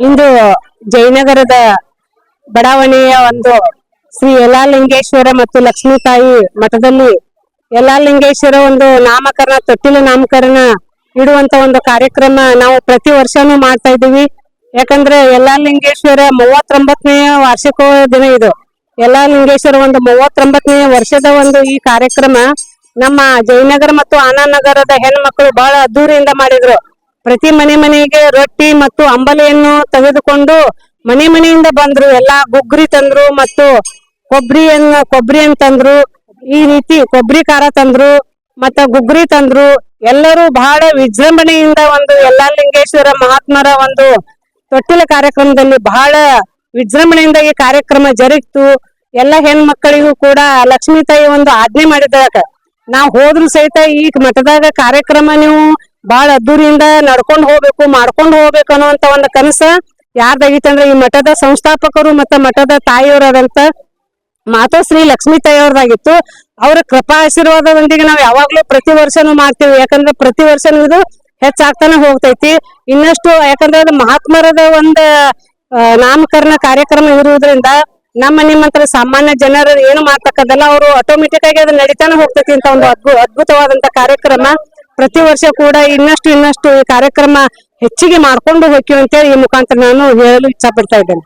ಇಂದು ಜಯನಗರದ ಬಡಾವಣೆಯ ಒಂದು ಶ್ರೀ ಯಲಾಲಿಂಗೇಶ್ವರ ಮತ್ತು ಲಕ್ಷ್ಮೀ ತಾಯಿ ಮಠದಲ್ಲಿ ಯಲಾಲಿಂಗೇಶ್ವರ ಒಂದು ನಾಮಕರಣ ತೊಟ್ಟಿಲ ನಾಮಕರಣ ಇಡುವಂತ ಒಂದು ಕಾರ್ಯಕ್ರಮ ನಾವು ಪ್ರತಿ ವರ್ಷನೂ ಮಾಡ್ತಾ ಇದ್ದೀವಿ. ಯಾಕಂದ್ರೆ ಯಲಾಲಿಂಗೇಶ್ವರ ಮೂವತ್ತೊಂಬತ್ತನೆಯ ವಾರ್ಷಿಕ ದಿನ ಇದು. ಯಲಾಲಿಂಗೇಶ್ವರ ಒಂದು ಮೂವತ್ತೊಂಬತ್ತನೇ ವರ್ಷದ ಒಂದು ಈ ಕಾರ್ಯಕ್ರಮ ನಮ್ಮ ಜಯನಗರ ಮತ್ತು ಆನಂದನಗರದ ಹೆಣ್ಮಕ್ಳು ಬಹಳ ಅದ್ದೂರಿಯಿಂದ ಮಾಡಿದ್ರು. ಪ್ರತಿ ಮನೆ ಮನೆಗೆ ರೊಟ್ಟಿ ಮತ್ತು ಅಂಬಲಿಯನ್ನು ತೆಗೆದುಕೊಂಡು ಮನೆ ಮನೆಯಿಂದ ಬಂದ್ರು, ಎಲ್ಲಾ ಗುಗ್ರಿ ತಂದ್ರು ಮತ್ತು ಕೊಬ್ಬರಿಯನ್ನ ಕೊಬ್ಬರಿ ತಂದ್ರು, ಈ ರೀತಿ ಕೊಬ್ಬರಿ ಖಾರ ತಂದ್ರು ಮತ್ತ ಗುಗ್ರಿ ತಂದ್ರು. ಎಲ್ಲರೂ ಬಹಳ ವಿಜೃಂಭಣೆಯಿಂದ ಒಂದು ಯಲ್ಲಾಲಿಂಗೇಶ್ವರ ಮಹಾತ್ಮರ ಒಂದು ತೊಟ್ಟಿಲ ಕಾರ್ಯಕ್ರಮದಲ್ಲಿ ಬಹಳ ವಿಜೃಂಭಣೆಯಿಂದ ಈ ಕಾರ್ಯಕ್ರಮ ಜರುಗಿತು. ಎಲ್ಲ ಹೆಣ್ಮಕ್ಕಳಿಗೂ ಕೂಡ ಲಕ್ಷ್ಮೀ ತಾಯಿ ಒಂದು ಆಜ್ಞೆ ಮಾಡಿದಾಗ, ನಾವು ಹೋದ್ರು ಸಹಿತ ಈ ಮಠದಾಗ ಕಾರ್ಯಕ್ರಮ ನೀವು ಬಹಳ ಅದ್ದೂರಿಯಿಂದ ನಡ್ಕೊಂಡು ಹೋಗ್ಬೇಕು, ಮಾಡ್ಕೊಂಡು ಹೋಗ್ಬೇಕು ಅನ್ನುವಂತ ಒಂದು ಕನಸ ಯಾರ್ದಾಗಿತ್ತಂದ್ರೆ ಈ ಮಠದ ಸಂಸ್ಥಾಪಕರು ಮತ್ತೆ ಮಠದ ತಾಯಿಯವರಾದಂತ ಮಾತೋಶ್ರೀ ಲಕ್ಷ್ಮೀ ತಾಯಿಯವ್ರದಾಗಿತ್ತು ಅವರ ಕೃಪಾ ಆಶೀರ್ವಾದದೊಂದಿಗೆ ನಾವು ಯಾವಾಗ್ಲೂ ಪ್ರತಿ ವರ್ಷನೂ ಮಾಡ್ತೀವಿ. ಯಾಕಂದ್ರೆ ಪ್ರತಿ ವರ್ಷನೂ ಇದು ಹೆಚ್ಚಾಗ್ತಾನೆ ಹೋಗ್ತೈತಿ. ಇನ್ನಷ್ಟು ಯಾಕಂದ್ರೆ ಅದು ಮಹಾತ್ಮರದ ಒಂದ್ ನಾಮಕರಣ ಕಾರ್ಯಕ್ರಮ ಇರುವುದರಿಂದ ನಮ್ಮ ನಿಮ್ಮಂತರ ಸಾಮಾನ್ಯ ಜನರು ಏನು ಮಾಡ್ತಕ್ಕದಲ್ಲ ಅವರು ಆಟೋಮೆಟಿಕ್ ಆಗಿ ಅದು ನಡೀತಾನೆ ಹೋಗ್ತೈತಿ ಅಂತ ಒಂದು ಅದ್ಭು, ಅದ್ಭುತವಾದಂತ ಕಾರ್ಯಕ್ರಮ. ಪ್ರತಿ ವರ್ಷ ಕೂಡ ಇನ್ನಷ್ಟು ಇನ್ನಷ್ಟು ಕಾರ್ಯಕ್ರಮ ಹೆಚ್ಚಿಗೆ ಮಾಡ್ಕೊಂಡು ಹೋಗ್ತೀವಿ ಅಂತೇಳಿ ಈ ಮುಖಾಂತರ ನಾನು ಹೇಳಲು ಇಚ್ಛಪಡ್ತಾ ಇದ್ದೇನೆ.